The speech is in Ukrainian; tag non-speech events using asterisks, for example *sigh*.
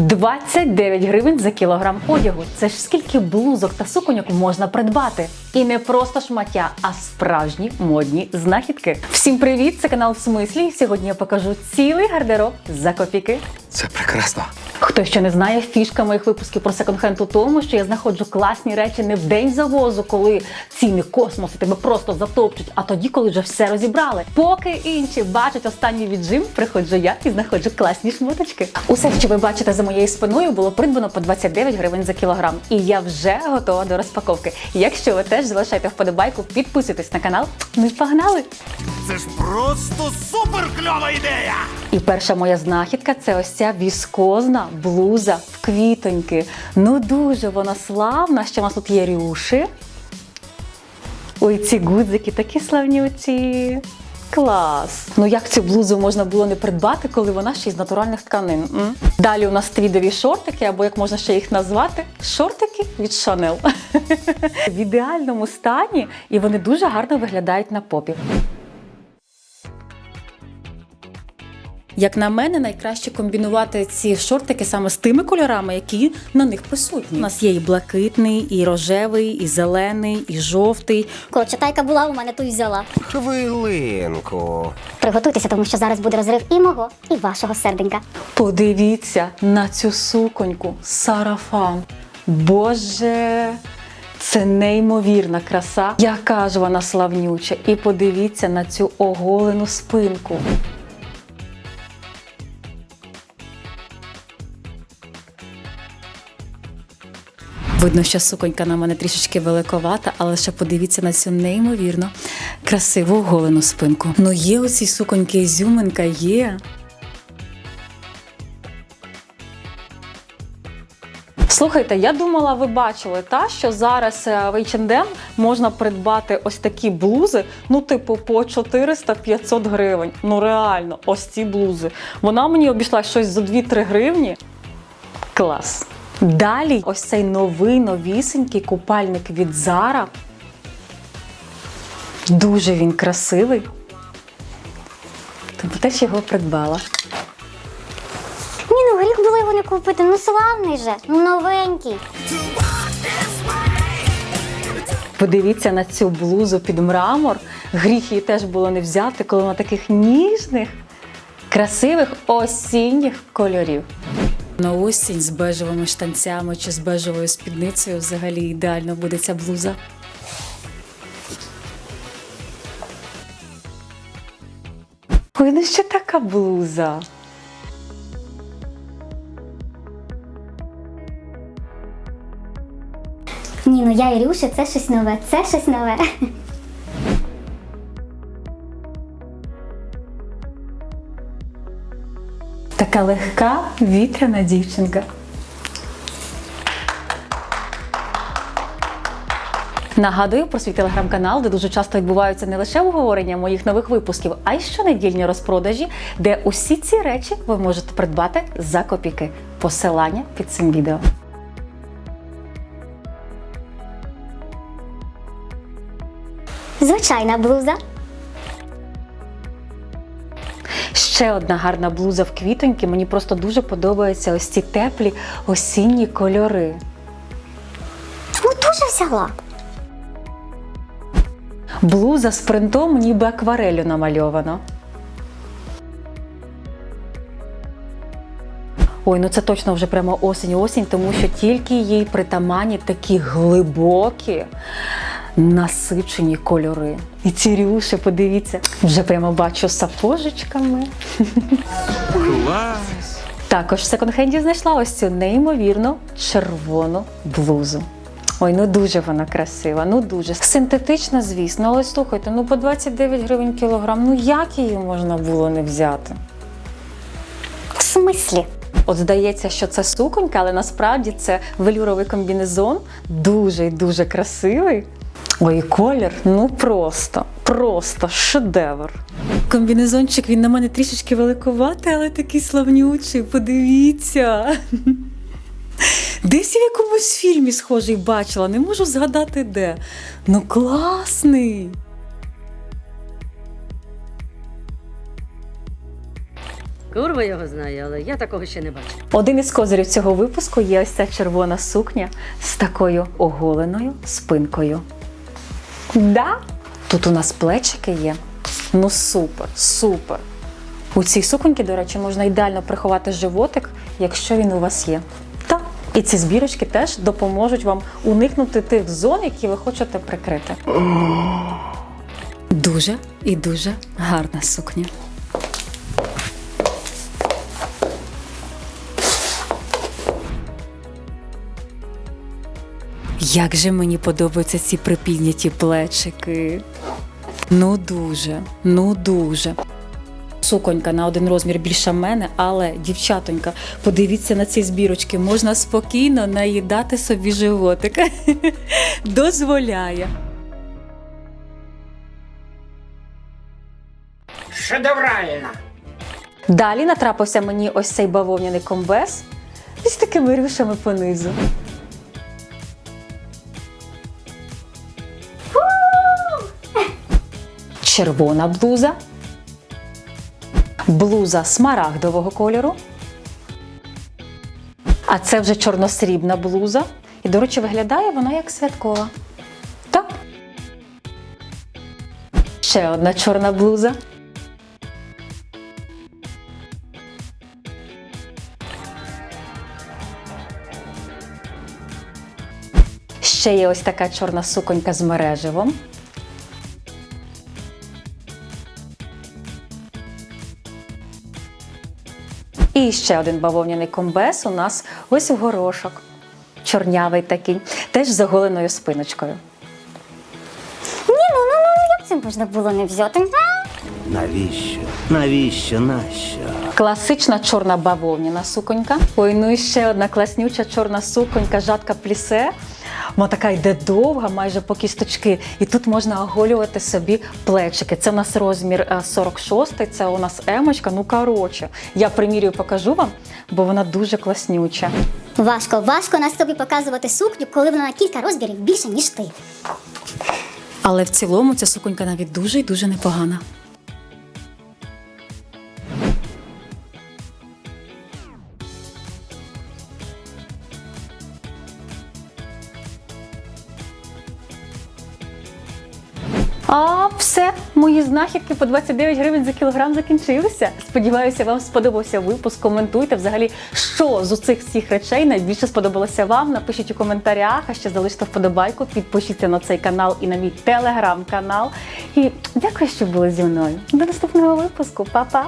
29 гривень за кілограм одягу. Це ж скільки блузок та суконьок можна придбати. І не просто шмаття, а справжні модні знахідки. Всім привіт! Це канал в смислі. Сьогодні я покажу цілий гардероб за копійки. Це прекрасно. Хто ще не знає, фішка моїх випусків про секонд-хенд у тому, що я знаходжу класні речі не в день завозу, коли ціни космосу тебе просто затопчуть, а тоді, коли вже все розібрали. Поки інші бачать останній віджим, приходжу я і знаходжу класні шмоточки. Усе, що ви бачите за моєю спиною, було придбано по 29 гривень за кілограм. І я вже готова до розпаковки. Якщо ви теж залишайте вподобайку, підписуйтесь на канал. Ну і погнали! Це ж просто супер кльова ідея! І перша моя знахідка це ось ця віскозна блуза в квітоньки. Ну дуже вона славна. Ще у нас тут є рюші. Ой, ці гудзики такі славнюці. Клас! Ну як цю блузу можна було не придбати, коли вона ще й з натуральних тканин? М? Далі у нас твідові шортики, або як можна ще їх назвати, шортики від Chanel. *laughs* В ідеальному стані, і вони дуже гарно виглядають на попі. Як на мене, найкраще комбінувати ці шортики саме з тими кольорами, які на них присутні. У нас є і блакитний, і рожевий, і зелений, і жовтий. Коли читайка була, у мене ту й взяла. Хвилинку. Приготуйтеся, тому що зараз буде розрив і мого, і вашого серденька. Подивіться на цю суконьку, сарафан. Боже, це неймовірна краса. Яка ж вона славнюча. І подивіться на цю оголену спинку. Видно, що суконька на мене трішечки великовата, але ще подивіться на цю неймовірно красиву оголену спинку. Ну є у цій суконьки ізюминка, є. Слухайте, я думала, ви бачили та що зараз е, в H&M можна придбати ось такі блузи, ну типу по 400-500 гривень. Ну реально, ось ці блузи. Вона мені обійшла щось за 2-3 гривні. Клас. Далі ось цей новий новісенький купальник від Zara. Дуже він красивий. Тому теж його придбала. Ні, ну гріх було його не купити. Ну славний же, ну новенький. Подивіться на цю блузу під мрамор. Гріх її теж було не взяти, коли вона таких ніжних, красивих осінніх кольорів. На осінь з бежевими штанцями чи з бежевою спідницею взагалі ідеально буде ця блуза. Ой, ну що така блуза? Ні, ну я і Рюша, це щось нове, це щось нове. Така легка вітряна дівчинка. Нагадую про свій телеграм-канал, де дуже часто відбуваються не лише обговорення моїх нових випусків, а й щонедільні розпродажі, де усі ці речі ви можете придбати за копійки. Посилання під цим відео. Звичайна блуза. Ще одна гарна блуза в квітоньки. Мені просто дуже подобаються ось ці теплі осінні кольори. Ну дуже взяла. Блуза з принтом ніби акварелю намальовано. Ой, ну це точно вже прямо осінь-осінь, тому що тільки їй притаманні такі глибокі, насичені кольори. І ці рюші, подивіться, вже прямо бачу з сапожечками. Клас! Також в секонд-хенді знайшла ось цю неймовірно червону блузу. Ой, ну дуже вона красива, ну дуже. Синтетична, звісно, але слухайте, ну по 29 гривень кілограм, ну як її можна було не взяти? В смислі? От здається, що це суконька, але насправді це велюровий комбінезон, дуже і дуже красивий. Ой, колір, ну просто, просто шедевр. Комбінезончик він на мене трішечки великуватий, але такий славнючий. Подивіться. Десь я в якомусь фільмі схожий бачила, не можу згадати де. Ну класний. Курва його знає, але я такого ще не бачив. Один із козирів цього випуску є ось ця червона сукня з такою оголеною спинкою. Да? Тут у нас плечики є. Ну супер, супер. У цій суконьки, до речі, можна ідеально приховати животик, якщо він у вас є. Та І ці збірочки теж допоможуть вам уникнути тих зон, які ви хочете прикрити. *gasps* Дуже і дуже гарна сукня. Як же мені подобаються ці припідняті плечики. Ну дуже, ну дуже. Суконька на один розмір більша мене, але дівчатонька, подивіться на ці збірочки, можна спокійно наїдати собі животик. *laughs* Дозволяє. Шедеврально! Далі натрапився мені ось цей бавовняний комбез з такими рюшами понизу. Червона блуза. Блуза смарагдового кольору. А це вже чорносрібна блуза. І, до речі, виглядає вона як святкова. Так. Ще одна чорна блуза. Ще є ось така чорна суконька з мереживом. І ще один бавовняний комбез у нас ось в горошок. Чорнявий такий, теж з заголеною спиночкою. Ні, ну ну ну як це можна було не взяти? Навіщо? Навіщо? Нащо? Класична чорна бавовняна суконька. Ой, ну і ще одна класнюча чорна суконька, жатка плісе. Вона така йде довга, майже по кісточки. І тут можна оголювати собі плечики. Це у нас розмір е, 46, це у нас емочка. Ну коротше, я примірюю, покажу вам, бо вона дуже класнюча. Важко, важко на собі показувати сукню, коли вона на кілька розмірів більше, ніж ти. Але в цілому ця суконька навіть дуже і дуже непогана. А все, мої знахідки по 29 гривень за кілограм закінчилися. Сподіваюся, вам сподобався випуск. Коментуйте взагалі, що з усіх всіх речей найбільше сподобалося вам. Напишіть у коментарях, а ще залиште вподобайку, підпишіться на цей канал і на мій телеграм-канал. І дякую, що були зі мною. До наступного випуску. Па-па!